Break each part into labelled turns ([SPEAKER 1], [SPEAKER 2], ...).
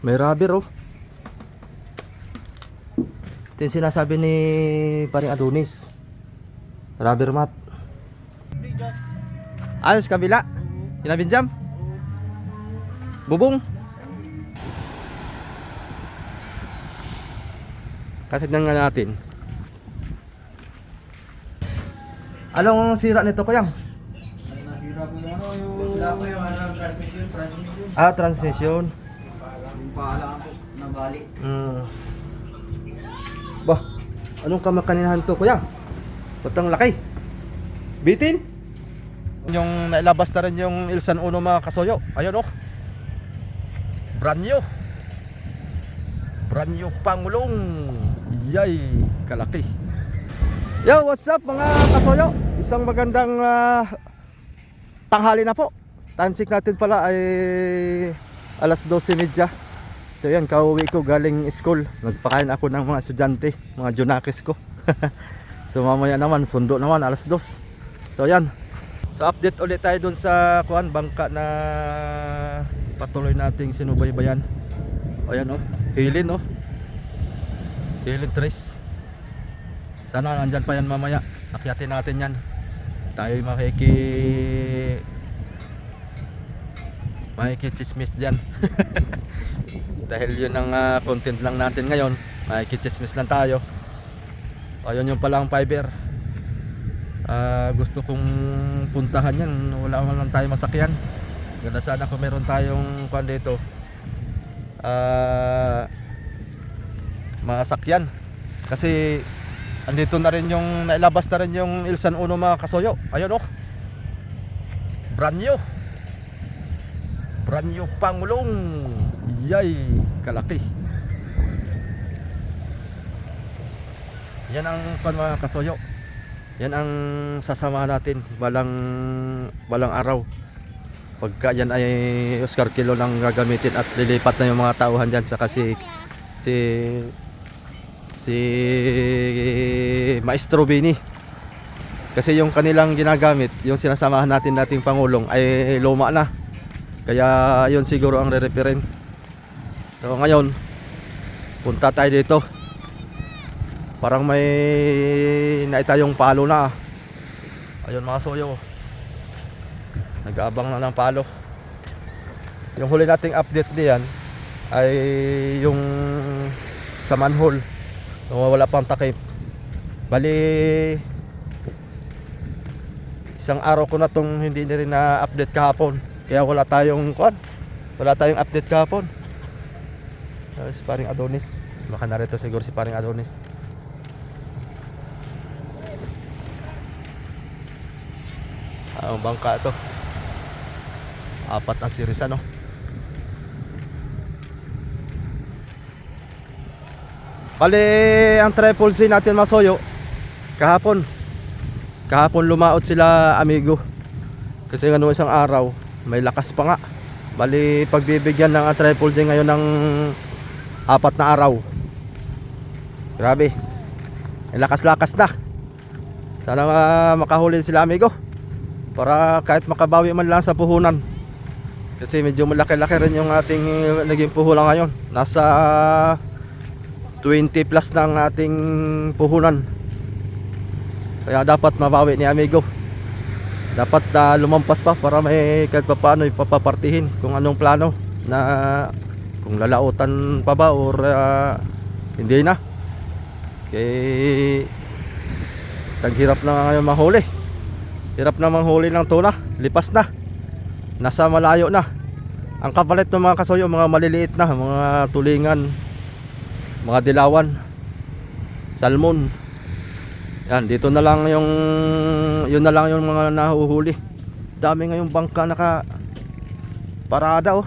[SPEAKER 1] May rubber oh. Ito yung sinasabi ni paring Adonis. Rubber mat. Ayos kabila. Kinabinjam. Bubong. Kasi nga natin. Anong sira nito kuyang?
[SPEAKER 2] Nasira ko yung ano yung...
[SPEAKER 3] Sila ko yung ano, transmission.
[SPEAKER 2] Transmission.
[SPEAKER 1] Ah, transmission.
[SPEAKER 2] Paalaan ko, nabalik.
[SPEAKER 1] Hmm. Bah, anong kamakaninahan to, kuya? Batang laki. Bitin? Yung nailabas na rin yung Ilsan Uno mga kasoyo. Ayun oh. Brand new. Brand new pangulong. Yay, kalaki. Yo, what's up mga kasoyo? Isang magandang ah, tanghali na po. Time check natin pala ay alas 12.30. So yan, kauwi ko galing school. Nagpakain ako ng mga estudyante, mga junakis ko. so mamaya naman, sundo naman, alas 2. So yan. So update ulit tayo dun sa kuan bangka na patuloy nating sinubaybayan. O yan oh, Hilin oh. Hilin Tres. Sana nandyan pa yan mamaya. Akyatin natin yan. Tayo makiki makikichismis dyan. Dahil yun ang ah, content lang natin ngayon. Makikichismis lang tayo. Ayun yung palang fiber. Ah, gusto kong puntahan yan. Wala man lang tayo masakyan. Ganda sana kung meron tayong kwan dito. Ah, masakyan. Kasi andito na rin yung nailabas na rin yung Ilsan Uno mga kasoyo. Ayun oh. Brand new. Brand new pangulong. Yay, kalaki. Yan ang mga kasoyo. Yan ang sasama natin balang balang araw. Pagka yan ay Oscar Kilo lang gagamitin at lilipat na yung mga tauhan dyan sa kasi si si Maestro Bini. Kasi yung kanilang ginagamit, yung sinasamahan natin nating pangulong ay luma na. Kaya yun siguro ang re-referent. So ngayon, punta tayo dito. Parang may naitayong palo na. Ayun mga soyo. Nag-aabang na ng palo. Yung huli nating update diyan ay yung sa manhole. Wala pang takip. Bali isang araw ko na tong hindi na rin na-update kahapon. Kaya wala tayong kwan. Wala tayong update kahapon. Uh, si paring Adonis. Baka narito siguro si paring Adonis. Ah, ang bangka ito. Apat na series ano. Bali, ang triple C natin masoyo kahapon. Kahapon lumaot sila amigo. Kasi nga isang araw, may lakas pa nga. Bali, pagbibigyan ng triple C ngayon ng apat na araw. Grabe. May lakas-lakas na. Sana ah, makahuli sila amigo. Para kahit makabawi man lang sa puhunan. Kasi medyo malaki-laki rin yung ating uh, naging puhunan ngayon. Nasa 20 plus ang ating puhunan. Kaya dapat mabawi ni amigo. Dapat na lumampas pa para may kahit pa paano ipapapartihin kung anong plano na kung lalautan pa ba or ah, hindi na. Kay taghirap na ngayon mahuli. Hirap na manghuli ng tuna. Lipas na. Nasa malayo na. Ang kapalit ng mga kasoyo, mga maliliit na, mga tulingan, mga dilawan, salmon. Yan, dito na lang yung yun na lang yung mga nahuhuli. Dami ngayong bangka naka parada oh.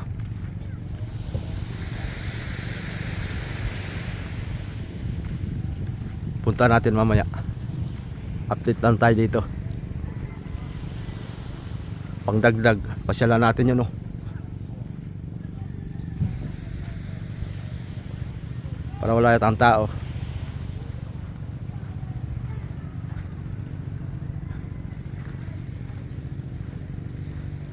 [SPEAKER 1] Punta natin mamaya. Update lang tayo dito. Pangdagdag, pasyalan natin yun oh. Para wala yatang tao.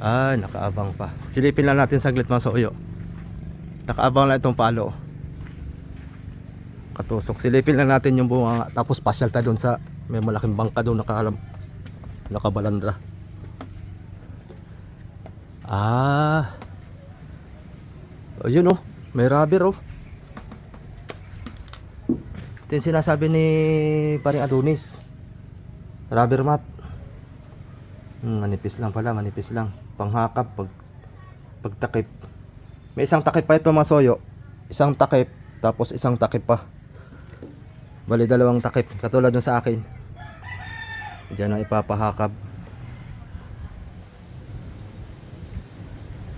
[SPEAKER 1] Ay, nakaabang pa. Silipin lang natin saglit mga sa uyo. Nakaabang lang itong palo. Katusok. Silipin lang natin yung bunga. Tapos pasyal tayo doon sa may malaking bangka doon nakahalam. Nakabalandra. Ah. Ayun oh. May rubber oh. Ito yung sinasabi ni paring Adonis. Rubber mat. Hmm, manipis lang pala, manipis lang. Panghakap pag pagtakip. May isang takip pa ito mga soyo. Isang takip, tapos isang takip pa. Bali dalawang takip, katulad dun sa akin. Diyan ang ipapahakap.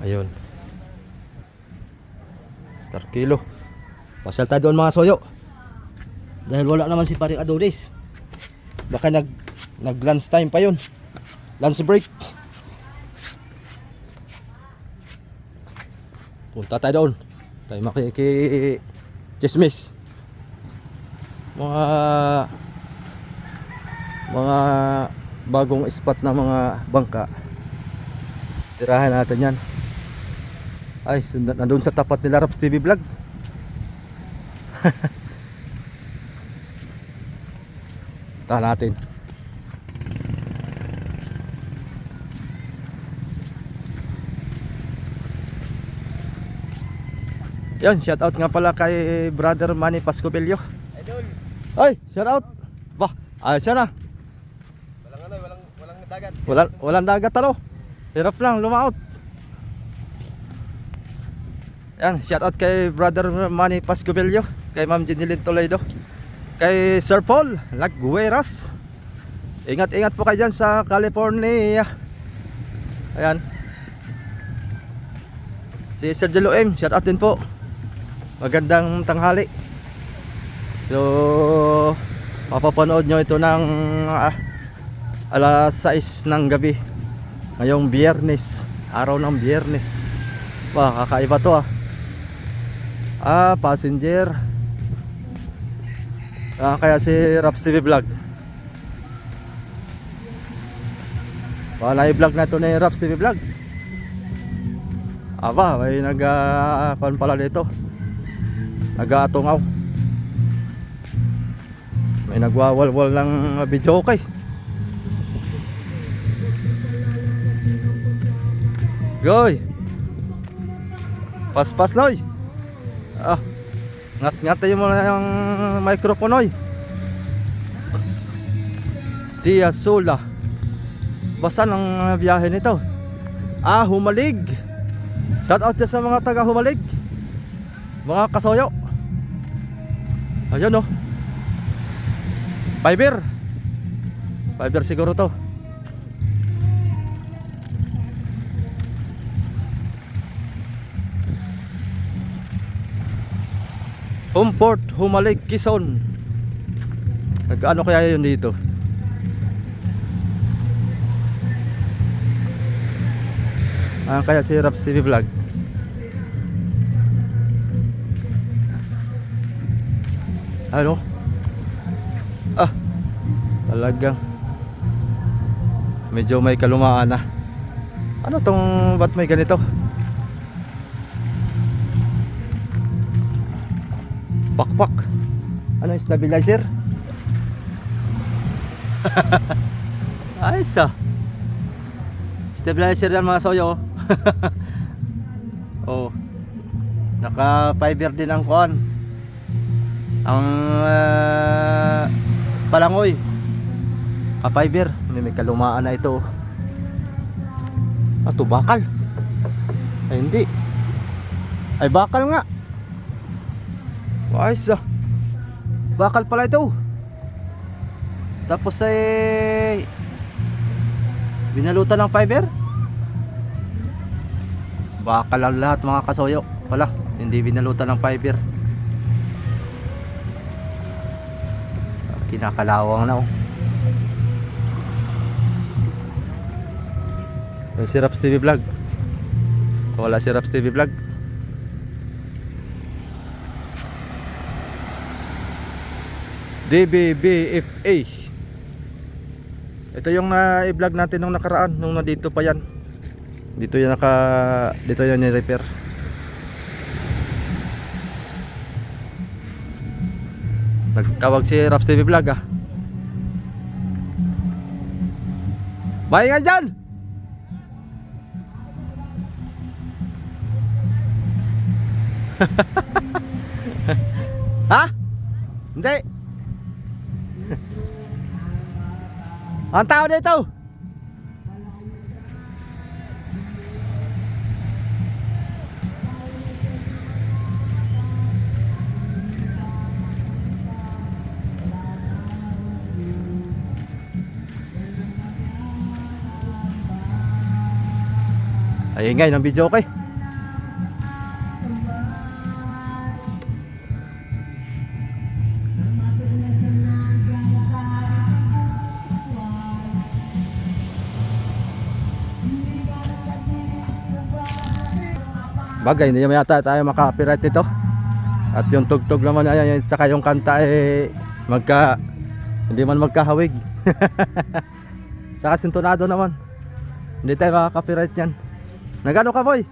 [SPEAKER 1] Ayun. Per kilo. Pasyal tayo doon mga soyo. Dahil wala naman si paring Adonis. Baka nag nag lunch time pa yun. Lunch break. Punta tayo doon. Tayo makiki chismis. Mga mga bagong spot na mga bangka. Tirahan natin yan. Ay, sundan na doon sa tapat nila Raps TV Vlog. Tahan natin. Yan, shout out nga pala kay brother Manny Pascobello.
[SPEAKER 2] Idol,
[SPEAKER 1] Ay, shout out. Bah, ayos ah.
[SPEAKER 2] walang ano, walang, walang dagat.
[SPEAKER 1] Walang, walang dagat ano. Hirap lang, lumaot. Yan, shout out kay brother Manny Pascobello. Kay Ma'am Jenilyn Toledo. Kay Sir Paul Lagueras. Ingat-ingat po kayo dyan sa California. Ayan. Si Sir Jelo M, shout out din po. Magandang tanghali. So, mapapanood nyo ito ng ah, alas 6 ng gabi. Ngayong biyernes. Araw ng biyernes. Wah, kakaiba to ah. Ah, passenger. Ah, kaya si Raps TV Vlog. Baka na-vlog na ito ni Raps TV Vlog. Aba, may nag uh, pala dito. Nag-aatungaw. May nagwawalwal ng video okay. Goy. Pas-pas noy. Ah. Ngat-ngat tayo mo na yung microphone noy. Sia Sula. Basa ng biyahe nito. Ah, humalig. Shout out sa mga taga humalig. Mga kasoyo. Ayun oh. Fiber. Fiber siguro to. Homeport, Humalig, Quezon. Nagkaano kaya yun dito? Ah, kaya si Raps TV Vlog. Ano? Ah, talagang medyo may kalumaan na. Ano tong ba't may ganito? Pakpak. Ano stabilizer? Ayos ah. Stabilizer yan mga soyo. oh. Naka fiber din ang kuan. Ang ah, palangoy. Ka fiber. May, may kalumaan na ito. Ah, to bakal. Ay hindi. Ay bakal nga. Ayos ah. Bakal pala ito. Tapos ay binalutan ng fiber. Bakal lang lahat mga kasoyo. Pala, hindi binalutan ng fiber. Kinakalawang na oh. Yung si Raps TV Vlog. Wala si Raps TV Vlog. DBBFA Ito yung na-vlog natin nung nakaraan Nung nandito pa yan Dito yan naka Dito yan ni-repair Nagtawag si Raps TV Vlog ah. Bye nga dyan! ha? Hindi. Ang tao dito. Ay ingay ng video okay. Bagay, hindi naman yata tayo maka-copyright ito. At yung tugtog naman ay saka yung kanta eh magka hindi man magkahawig. saka sintonado naman. Hindi tayo makaka-copyright yan. Nagano ka boy?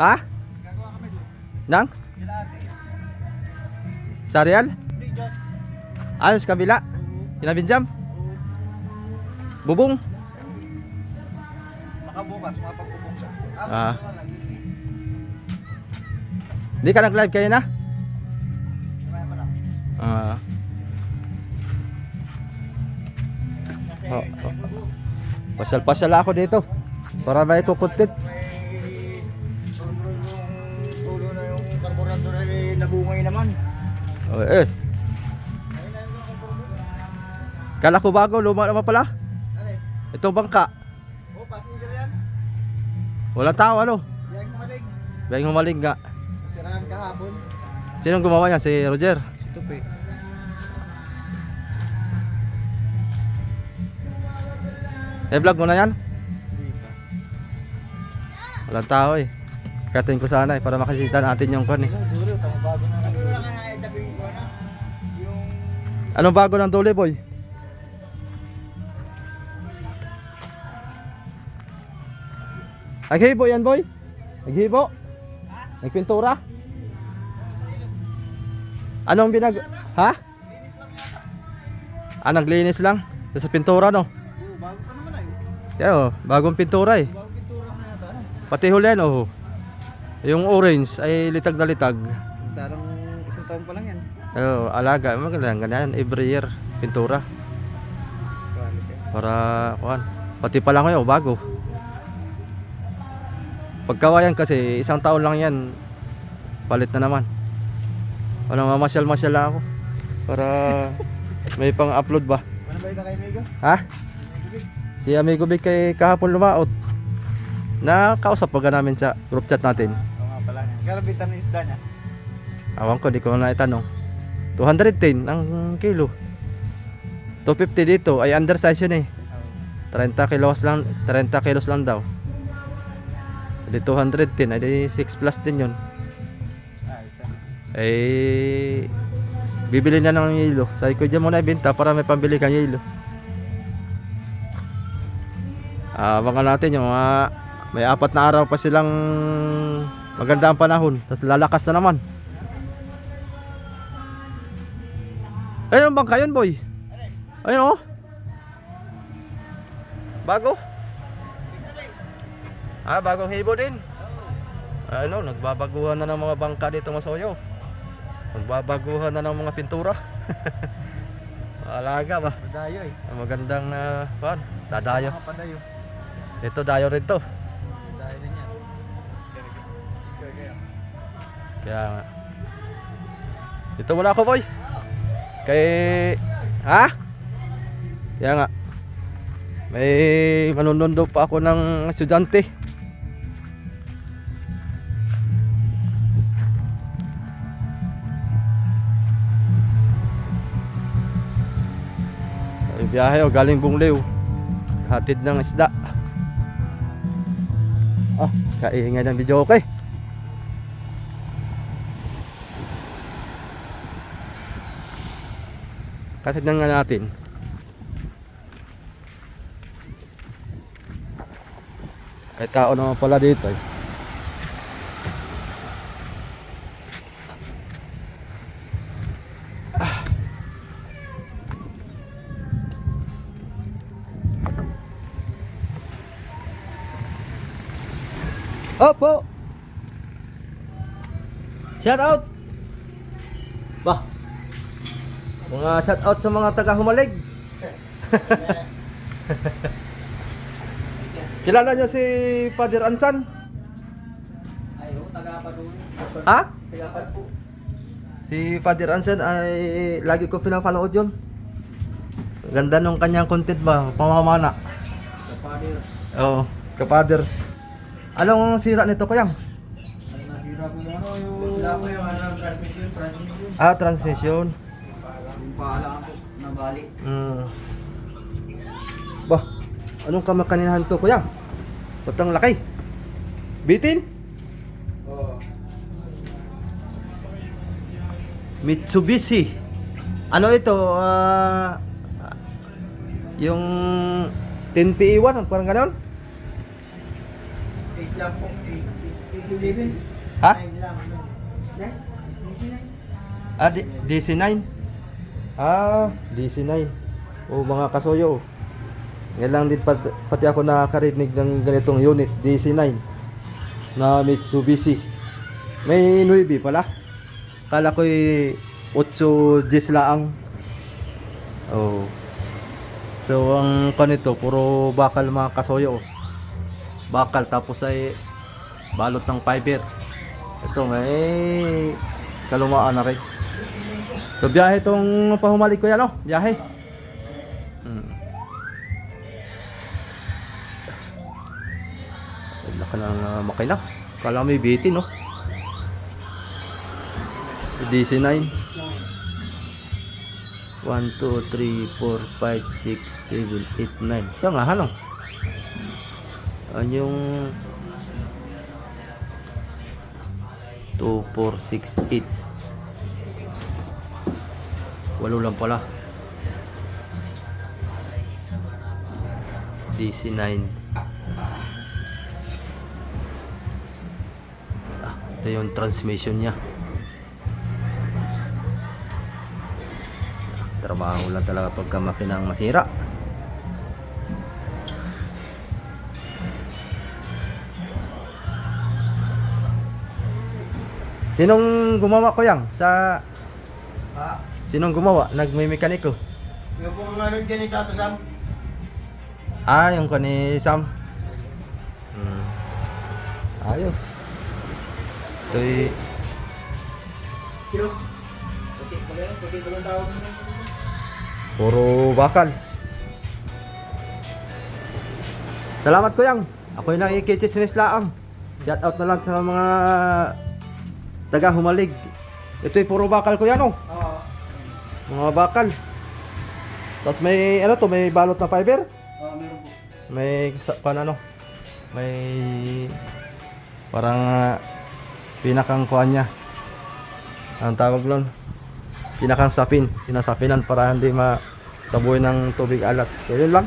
[SPEAKER 1] Ha? Nang? Sa Real? Ayos kabila? Kinabinjam? Bubong?
[SPEAKER 2] Makabukas, mapagbubukas.
[SPEAKER 1] Ah. Hindi ka nag-live kayo na? Ah. Oh, oh. Pasal-pasal ako dito para may kukuntit.
[SPEAKER 2] May control yung ulo na yung carburetor ay nabungay naman.
[SPEAKER 1] Oh, eh. Kala ko bago, luma naman pala.
[SPEAKER 2] Ano eh?
[SPEAKER 1] Ito bangka.
[SPEAKER 2] Oh, passenger yan.
[SPEAKER 1] Walang tao ano?
[SPEAKER 2] Yan kumalig.
[SPEAKER 1] Bayang humaling nga.
[SPEAKER 2] Kahapon.
[SPEAKER 1] Sinong gumawa niyan? Si Roger.
[SPEAKER 2] Tupi.
[SPEAKER 1] Eh, vlog mo na yan? Walang tao eh. Katin ko sana eh, para makasita natin yung kon eh.
[SPEAKER 2] Yung...
[SPEAKER 1] Anong bago ng duli boy? Naghibo yan boy? Naghibo? Nagpintura? Anong binag... Ha? Ah, naglinis lang? Sa pintura no? Yan oh, bagong pintura eh.
[SPEAKER 2] Bago pintura na yata. Ano?
[SPEAKER 1] Pati huli yan oh. Yung orange ay litag na litag.
[SPEAKER 2] Tarang isang taon pa lang yan.
[SPEAKER 1] Oh, alaga. Maganda ganyan. Every year, pintura. Para, kuan. Pati pa lang ngayon, bago. Pagkawayan kasi, isang taon lang yan. Palit na naman. Ano, mamasyal-masyal lang ako. Para may pang-upload ba?
[SPEAKER 2] Ano ba ito kay Mego?
[SPEAKER 1] Ha? Si Amigo Big kay kahapon lumaot. Nakausap pa namin sa group chat natin.
[SPEAKER 2] Oo nga pala. Garabitan ng isda niya.
[SPEAKER 1] Awan ko, di ko na itanong. 210 ang kilo. 250 dito ay undersize yun eh. 30 kilos lang, 30 kilos lang daw. Di 210 ay di 6 plus din yun.
[SPEAKER 2] Ah.
[SPEAKER 1] Eh bibili na ng yelo. Sabi ko diyan muna ibenta para may pambili kang yelo. Abangan natin yung mga may apat na araw pa silang maganda ang panahon. Tapos lalakas na naman. Ayun bang kayon boy? Ayun oh. Bago? Ah, bagong hibo din. Ano, nagbabaguhan na ng mga bangka dito masoyo. Nagbabaguhan na ng mga pintura. Alaga ba?
[SPEAKER 2] Madayo eh.
[SPEAKER 1] Ang magandang uh, pan, dadayo.
[SPEAKER 2] Padayo.
[SPEAKER 1] Ito dayo rin to.
[SPEAKER 2] Madayo din yan.
[SPEAKER 1] Kaya nga. Dito muna ako boy. Kay... Ha? Kaya nga. May manunundo pa ako ng estudyante. Ay biyahe o galing Bunglew. Hatid ng isda. Kaingay ng video okay. Kasi na nga natin. Ay tao naman pala dito eh. Opo. Shout out. Bah. Mga shout out sa mga taga Humalig. Kilala niyo si Father Ansan?
[SPEAKER 3] Ay, oh, taga pa doon.
[SPEAKER 1] Ha?
[SPEAKER 3] Taga pa po.
[SPEAKER 1] Si Father Ansan ay lagi ko pinapanood yun. Ganda nung kanyang content ba? Pamamana.
[SPEAKER 3] Sa Fathers.
[SPEAKER 1] Oo, si Kapaders. Anong sira nito kuyang?
[SPEAKER 3] Nasira ko yung ano, yung...
[SPEAKER 2] Sila ko yung ano, transmission.
[SPEAKER 3] Transmission.
[SPEAKER 1] Ah, transmission.
[SPEAKER 3] Yung pahala ko, nabalik.
[SPEAKER 1] Mm. Bah, anong kamakaninahan to kuya? Ba't ang laki? Bitin?
[SPEAKER 3] Oo.
[SPEAKER 1] Mitsubishi. Ano ito? Ah, yung 10PE1, parang ganon?
[SPEAKER 2] 8 lang po. 8.
[SPEAKER 1] Ha?
[SPEAKER 2] 9 lang. ano.
[SPEAKER 1] Ah, D- DC9. Ah, DC9. O mga kasoyo. Ngayon lang din pat- pati ako nakakarinig ng ganitong unit, DC9 na Mitsubishi. May 9 pala. Kala ko'y 8 Gs laang. Oh. So ang kanito puro bakal mga kasoyo. Bakal tapos ay balot ng fiber. Ito may kalumaan na rin. So biyahe itong pahumalik ko yan, no? Biyahe. Hmm. Laki ng uh, makina. Kala may bitin, no? DC9. 1, 2, 3, 4, 5, 6, 7, 8, 9. Siya nga, ano? Ano yung 2, 4, 6, 8. Walo lang pala. DC9. Ah, ito yung transmission niya. Ah, Trabaho lang talaga pagka makinang masira. Sinong gumawa ko yang sa
[SPEAKER 2] Ha?
[SPEAKER 1] Sinong gumawa? Nagme-mekaniko.
[SPEAKER 2] Yung pong ano dyan ni Tata Sam.
[SPEAKER 1] Ah, yung kani Sam. Hmm. Ayos. Ito'y puro bakal. Salamat kuyang. Ako yung nakikichismis laang. Shout out na lang sa mga taga humalig. Ito'y puro bakal kuya no.
[SPEAKER 3] Oo.
[SPEAKER 1] Mga bakal. Tapos may ano to, may balot na fiber.
[SPEAKER 3] Oo, meron po.
[SPEAKER 1] May pan ano? May parang ah, pinakang kuan niya. Ang tawag nun? Pinakang sapin, sinasapinan para hindi masaboy ng tubig alat. So yun lang.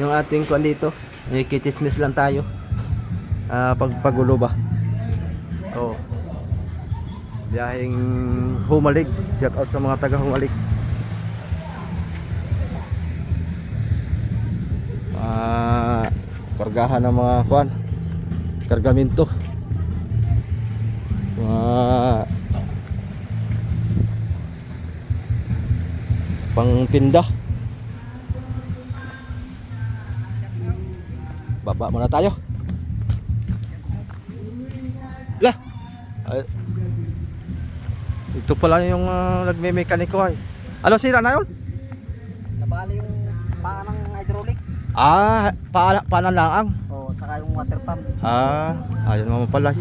[SPEAKER 1] Yung ating kuan dito. May kitismis lang tayo. Ah, pagpagulo ba? Oh. Biyaheng humalig. Shout out sa mga taga humalig. ah kargahan ng mga kuan kargamento mga pangtinda baba muna tayo ito pala yung uh, nagme-mekaniko ay ano sira na yun?
[SPEAKER 3] Nabali yung paa ng hydraulic.
[SPEAKER 1] ah pa panalaang
[SPEAKER 3] Oo, saka yung water pump.
[SPEAKER 1] Ah, ayun naman pala.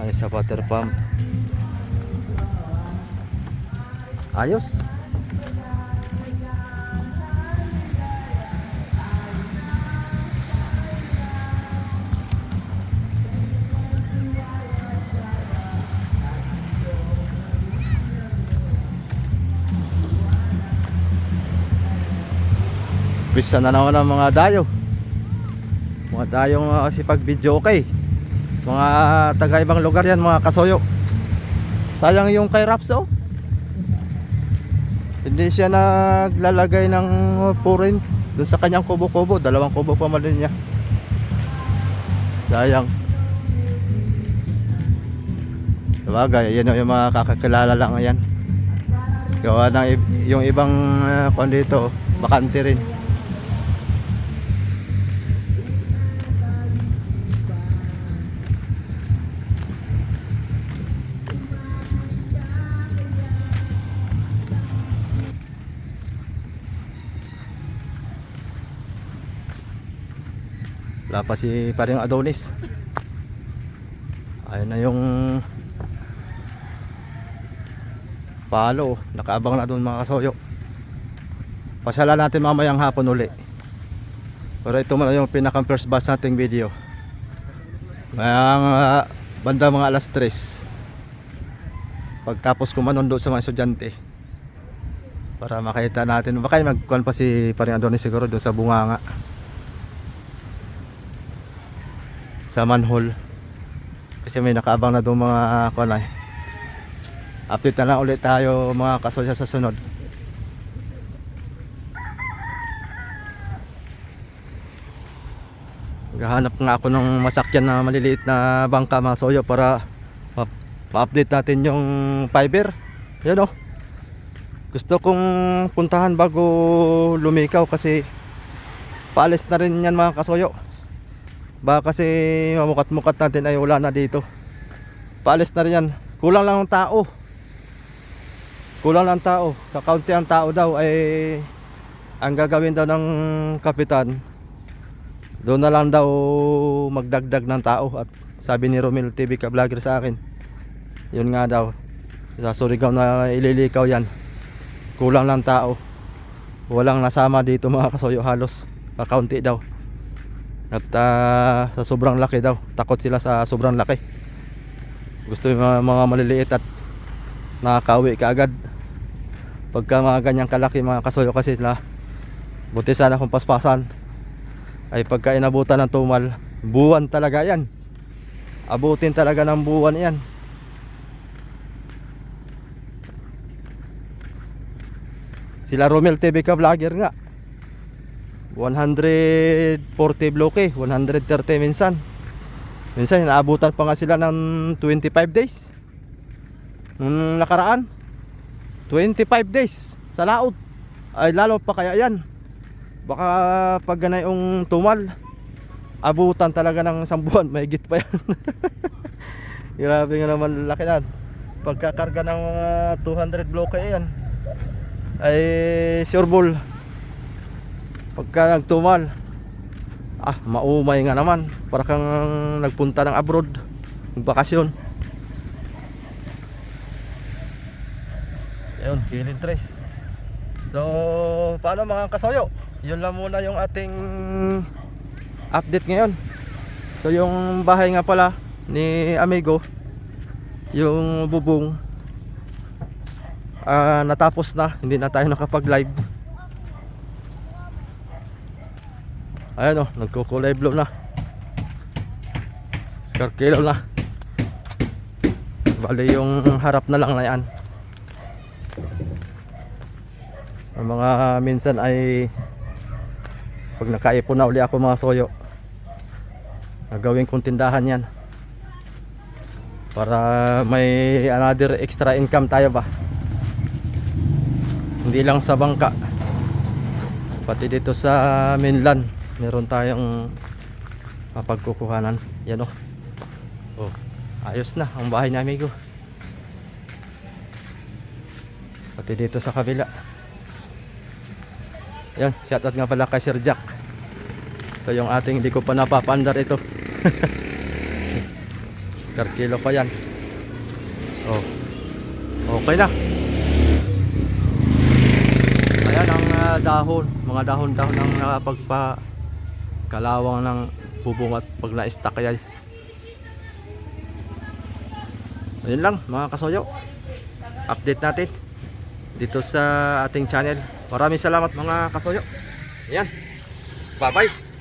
[SPEAKER 1] Ayos sa water pump. Ayos. Pista na naman ang mga dayo. Mga dayong uh, sipag video okay. Mga taga ibang lugar yan, mga kasoyo. Sayang yung kay Raps oh. Hindi siya naglalagay ng purin dun sa kanyang kubo-kubo. Dalawang kubo pa man din niya. Sayang. Sabagay, yan yung mga kakakilala lang yan. Gawa ng yung ibang uh, kung dito, bakante rin. Wala pa si paring Adonis. Ayun na yung palo. Nakaabang na doon mga kasoyo. Pasala natin mamayang hapon uli. Pero ito muna yung pinakang first batch nating video. Mayang ah, banda mga alas 3. Pagtapos kumanon doon sa mga estudyante. Para makita natin. Baka magkuhan pa si paring Adonis siguro doon sa bunganga. Sa manhole kasi may nakaabang na doon mga kunay update na lang ulit tayo mga kasolya sa sunod Gahanap nga ako ng masakyan na maliliit na bangka mga soyo para ma- ma-update natin yung fiber. Yan o. Gusto kong puntahan bago lumikaw kasi paalis na rin yan mga kasoyo. Baka kasi mamukat-mukat natin ay wala na dito. Paalis na rin yan. Kulang lang ang tao. Kulang lang ang tao. Kakaunti ang tao daw ay ang gagawin daw ng kapitan. Doon na lang daw magdagdag ng tao at sabi ni Romel TV ka vlogger sa akin. Yun nga daw. Sa Surigao na ililikaw yan. Kulang lang tao. Walang nasama dito mga kasoyo halos. Kakaunti daw. At ah, sa sobrang laki daw, takot sila sa sobrang laki. Gusto yung mga, mga maliliit at nakakauwi ka agad. Pagka mga ganyang kalaki mga kasoyo kasi sila, buti sana kung paspasan. Ay pagka inabutan ng tumal, buwan talaga yan. Abutin talaga ng buwan yan. Sila Romel TV ka vlogger nga. 140 bloke, 130 minsan. Minsan inaabutan pa nga sila ng 25 days. Nung nakaraan, 25 days sa laot. Ay lalo pa kaya yan. Baka pag ganay yung tumal, abutan talaga ng isang buwan, may pa yan. Grabe nga naman laki na. Pagkakarga ng mga 200 bloke yan, ay sure ball pagka nagtumal ah maumay nga naman. Para kang nagpunta ng abroad magbakasyon. Ayun kilin tres so paano mga kasoyo? Yun lang muna yung ating update ngayon. So yung bahay nga pala ni amigo yung bubong ah, natapos na. Hindi na tayo nakapag live Ayan o, nagkukulay blue na. Skarkilo na. Bali yung harap na lang na yan. Ang mga minsan ay pag nakaipon na uli ako mga soyo gagawin kong tindahan yan para may another extra income tayo ba hindi lang sa bangka pati dito sa mainland meron tayong mapagkukuhanan. Yan o oh. ayos na ang bahay ni amigo. Pati dito sa kabila. Yan shoutout nga pala kay Sir Jack. Ito yung ating hindi ko pa napapandar ito. Karkilo pa yan. Oh. Okay na. Ayan ang ah, dahon, mga dahon-dahon ng nakapagpa kalawang ng bubong at pag na-stack yan. Ayun lang mga kasoyo. Update natin dito sa ating channel. Maraming salamat mga kasoyo. Ayan. Bye-bye.